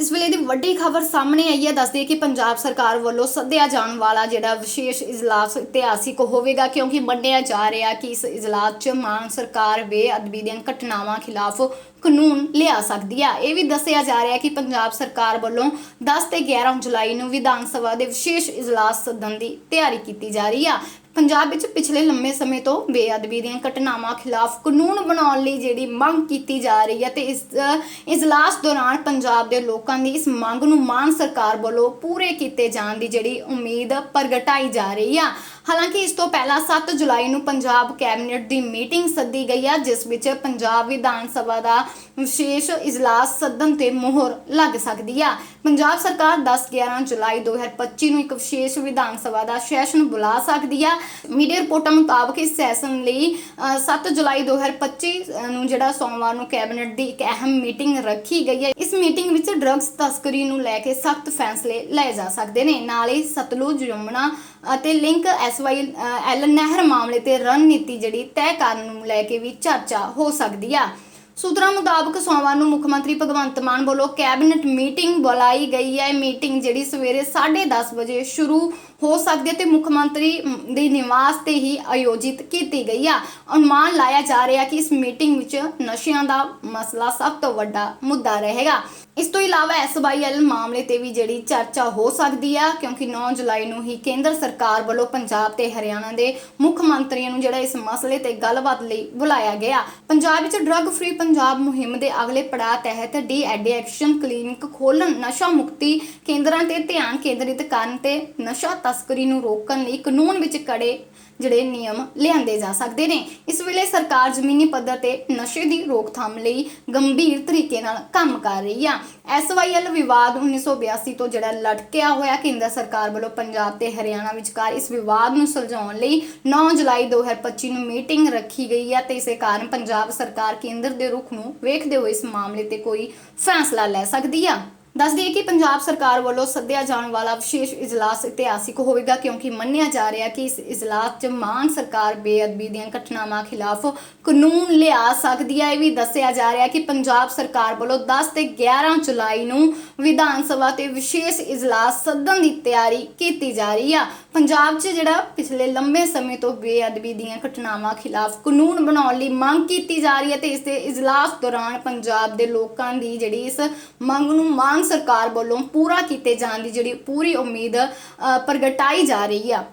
ਇਸ ਵੇਲੇ ਦੀ ਵੱਡੀ ਖਬਰ ਸਾਹਮਣੇ ਆਈ ਹੈ, ਦੱਸਦੇ ਕਿ ਪੰਜਾਬ ਸਰਕਾਰ ਵੱਲੋਂ ਸੱਦਿਆ ਜਾਣ ਵਾਲਾ ਜਿਹੜਾ ਵਿਸ਼ੇਸ਼ ਇਜਲਾਸ, ਇਤਿਹਾਸਿਕ ਹੋਵੇਗਾ, ਕਿਉਂਕਿ ਮੰਨਿਆ ਜਾ ਰਿਹਾ ਕਿ ਇਸ ਇਜਲਾਸ 'ਚ ਮਾਨ ਸਰਕਾਰ ਬੇਅਦਬੀ ਦੀਆਂ ਘਟਨਾਵਾਂ ਖਿਲਾਫ ਕਾਨੂੰਨ ਲਿਆ ਸਕਦੀ ਹੈ ਇਹ ਵੀ ਦੱਸਿਆ ਜਾ ਰਿਹਾ ਕਿ ਪੰਜਾਬ ਸਰਕਾਰ ਵੱਲੋਂ 10 ਤੇ 11 ਜੁਲਾਈ ਨੂੰ ਵਿਧਾਨ ਸਭਾ ਦੇ ਵਿਸ਼ੇਸ਼ ਇਜਲਾਸ ਸੱਦਣ ਦੀ ਤਿਆਰੀ ਕੀਤੀ ਜਾ ਰਹੀ ਆ। ਪੰਜਾਬ ਵਿੱਚ ਪਿਛਲੇ ਲੰਮੇ ਸਮੇਂ ਤੋਂ ਬੇਅਦਬੀ ਦੀਆਂ ਘਟਨਾਵਾਂ ਖਿਲਾਫ ਕਾਨੂੰਨ ਬਣਾਉਣ ਲਈ ਜਿਹੜੀ ਮੰਗ ਕੀਤੀ ਜਾ ਰਹੀ ਹੈ ਤੇ ਇਸ ਇਜਲਾਸ ਦੌਰਾਨ ਪੰਜਾਬ ਦੇ ਲੋਕਾਂ ਦੀ ਇਸ ਮੰਗ ਨੂੰ ਮਾਨ ਸਰਕਾਰ ਵੱਲੋਂ ਪੂਰੇ ਕੀਤੇ ਜਾਣ ਦੀ ਜਿਹੜੀ ਉਮੀਦ ਪ੍ਰਗਟਾਈ ਜਾ ਰਹੀ ਆ। ਹਾਲਾਂਕਿ ਇਸ ਤੋਂ ਪਹਿਲਾਂ 7 ਜੁਲਾਈ ਨੂੰ ਪੰਜਾਬ ਕੈਬਨਿਟ ਦੀ ਮੀਟਿੰਗ ਸੱਦੀ ਗਈ ਆ ਜਿਸ ਵਿੱਚ ਪੰਜਾਬ ਵਿਧਾਨ ਸਭਾ ਦਾ ਵਿਸ਼ੇਸ਼ ਇਜਲਾਸ ਸੱਦਣ ਤੇ ਮੋਹਰ ਲੱਗ ਸਕਦੀ ਆ। ਪੰਜਾਬ ਸਰਕਾਰ 10-11 ਜੁਲਾਈ 2025 ਨੂੰ ਇੱਕ ਵਿਸ਼ੇਸ਼ ਵਿਧਾਨ ਸਭਾ ਦਾ ਸੈਸ਼ਨ ਬੁਲਾ ਸਕਦੀ ਆ। ਮੀਡੀਆ ਰਿਪੋਰਟਾਂ ਮੁਤਾਬਕ ਇਸ ਸੈਸ਼ਨ ਲਈ ਅ, 7 ਜੁਲਾਈ 2025 ਨੂੰ ਜਿਹੜਾ ਸੋਮਵਾਰ ਨੂੰ ਕੈਬਨਿਟ ਦੀ ਇੱਕ ਅਹਿਮ ਮੀਟਿੰਗ ਰੱਖੀ ਗਈ ਹੈ। ਇਸ ਮੀਟਿੰਗ ਵਿੱਚ ਡਰੱਗਸ ਤਸਕਰੀ ਨੂੰ ਲੈ ਕੇ ਸਖਤ ਫੈਸਲੇ ਲਏ ਜਾ ਸਕਦੇ ਨੇ। ਨਾਲ ਹੀ ਸਤਲੁਜ ਯਮੁਨਾ ਅਤੇ ਲਿੰਕ ਐਸਵਾਈ ਐਲ ਨਹਿਰ ਮਾਮਲੇ ਤੇ ਰਣਨੀਤੀ ਜਿਹੜੀ ਤੈਅ ਕਰਨ ਨੂੰ ਲੈ ਕੇ ਵੀ ਚਰਚਾ ਹੋ ਸਕਦੀ ਆ। ਸੂਤਰਾਂ ਮੁਤਾਬਕ ਸੋਮਵਾਰ ਨੂੰ ਮੁੱਖ ਮੰਤਰੀ ਭਗਵੰਤ ਮਾਨ ਵੱਲੋਂ ਕੈਬਨਿਟ ਮੀਟਿੰਗ ਬੁਲਾਈ ਗਈ ਹੈ। ਮੀਟਿੰਗ ਜਿਹੜੀ ਸਵੇਰੇ 10:30 ਵਜੇ ਸ਼ੁਰੂ ਹੋ ਸਕਦੀ ਹੈ ਤੇ ਮੁੱਖ ਮੰਤਰੀ ਦੇ ਨਿਵਾਸ ਤੇ ਹੀ ਆਯੋਜਿਤ ਕੀਤੀ ਗਈ ਆ। ਅਨੁਮਾਨ ਲਾਇਆ ਜਾ ਰਿਹਾ ਕਿ ਇਸ ਮੀਟਿੰਗ ਵਿੱਚ ਨਸ਼ਿਆਂ ਦਾ ਮਸਲਾ ਸਭ ਤੋਂ ਵੱਡਾ ਮੁੱਦਾ ਰਹੇਗਾ। ਇਸ ਤੋਂ ਇਲਾਵਾ ਐਸਵਾਈਐਲ ਮਾਮਲੇ ਤੇ ਵੀ ਜਿਹੜੀ ਚਰਚਾ ਹੋ ਸਕਦੀ ਆ, ਕਿਉਂਕਿ 9 ਜੁਲਾਈ ਨੂੰ ਹੀ ਕੇਂਦਰ ਸਰਕਾਰ ਵੱਲੋਂ ਪੰਜਾਬ ਤੇ ਹਰਿਆਣਾ ਦੇ ਮੁੱਖ ਮੰਤਰੀਆਂ ਨੂੰ ਜਿਹੜਾ ਇਸ ਮਸਲੇ ਤੇ ਗੱਲਬਾਤ ਲਈ ਬੁਲਾਇਆ ਗਿਆ। ਪੰਜਾਬ ਵਿੱਚ ਡਰੱਗ ਫ੍ਰੀ ਪੰਜਾਬ ਮੁਹਿੰਮ ਦੇ ਅਗਲੇ ਪੜਾਅ ਤਹਿਤ ਡੀ ਐਡਿਕਸ਼ਨ ਕਲੀਨਿਕ ਖੋਲਣ ਨਸ਼ਾ ਮੁਕਤੀ ਕੇਂਦਰਾਂ ਤੇ ਧਿਆਨ ਕੇਂਦਰਿਤ ਕਰਨ ਤੇ ਨਸ਼ਾ ਤਸਕਰੀ ਨੂੰ ਰੋਕਣ ਲਈ ਕਾਨੂੰਨ ਵਿੱਚ ਕੜੇ ਜਿਹੜੇ ਨਿਯਮ ਲਿਆਂਦੇ ਜਾ ਸਕਦੇ ਨੇ। ਇਸ ਵੇਲੇ ਸਰਕਾਰ ਜ਼ਮੀਨੀ ਪੱਧਰ ਤੇ ਨਸ਼ੇ ਦੀ ਰੋਕਥਾਮ ਲਈ ਗੰਭੀਰ ਤਰੀਕੇ ਨਾਲ ਕੰਮ ਕਰ ਰਹੀ ਆ। ਐਸਵਾਈਐਲ ਵਿਵਾਦ 1982 ਤੋਂ ਜਿਹੜਾ ਲਟਕਿਆ ਹੋਇਆ ਕੇਂਦਰ ਸਰਕਾਰ ਵੱਲੋਂ ਪੰਜਾਬ ਤੇ ਹਰਿਆਣਾ ਵਿਚਕਾਰ ਇਸ ਵਿਵਾਦ ਨੂੰ ਸੁਲਝਾਉਣ ਲਈ 9 ਜੁਲਾਈ 2025 ਨੂੰ ਮੀਟਿੰਗ ਰੱਖੀ ਗਈ ਹੈ ਤੇ ਇਸੇ ਕਾਰਨ ਪੰਜਾਬ ਸਰਕਾਰ ਕੇਂਦਰ ਦੇ ਰੁਖ ਨੂੰ ਵੇਖਦੇ ਹੋਏ ਇਸ ਮਾਮਲੇ ਤੇ ਕੋਈ ਫੈਸਲਾ ਲੈ ਸਕਦੀ ਆ। ਦੱਸ ਦਈਏ ਕਿ ਪੰਜਾਬ ਸਰਕਾਰ ਵੱਲੋਂ ਸੱਦਿਆ ਜਾਣ ਵਾਲਾ ਵਿਸ਼ੇਸ਼ ਇਜਲਾਸ ਇਤਿਹਾਸਿਕ ਹੋਵੇਗਾ ਕਿਉਂਕਿ ਮੰਨਿਆ ਜਾ ਰਿਹਾ ਕਿ ਇਸ ਇਜਲਾਸ 'ਚ ਮਾਨ ਸਰਕਾਰ ਬੇਅਦਬੀ ਦੀਆਂ ਘਟਨਾਵਾਂ ਖਿਲਾਫ ਕਾਨੂੰਨ ਲਿਆ ਸਕਦੀ ਹੈ। ਇਹ ਵੀ ਦੱਸਿਆ ਜਾ ਰਿਹਾ ਕਿ ਪੰਜਾਬ ਸਰਕਾਰ ਵੱਲੋਂ 10 ਤੇ 11 ਜੁਲਾਈ ਨੂੰ ਵਿਧਾਨ ਸਭਾ ਤੇ ਵਿਸ਼ੇਸ਼ ਇਜਲਾਸ ਸੱਦਣ ਦੀ ਤਿਆਰੀ ਕੀਤੀ ਜਾ ਰਹੀ ਆ। ਪੰਜਾਬ 'ਚ ਜਿਹੜਾ ਪਿਛਲੇ ਲੰਬੇ ਸਮੇਂ ਤੋਂ ਬੇਅਦਬੀ ਦੀਆਂ ਘਟਨਾਵਾਂ ਖਿਲਾਫ ਕਾਨੂੰਨ ਬਣਾਉਣ ਲਈ ਮੰਗ ਕੀਤੀ ਜਾ ਰਹੀ ਹੈ ਤੇ ਇਸ ਦੇ ਇਜਲਾਸ ਦੌਰਾਨ ਪੰਜਾਬ ਦੇ ਲੋਕਾਂ ਦੀ ਜਿਹੜੀ ਇਸ ਮੰਗ ਨੂੰ ਮਾਨ ਸਰਕਾਰ ਵੱਲੋਂ ਪੂਰਾ ਕੀਤੇ ਜਾਣ ਦੀ ਜਿਹੜੀ ਪੂਰੀ ਉਮੀਦ ਅ, ਪ੍ਰਗਟਾਈ ਜਾ ਰਹੀ ਆ।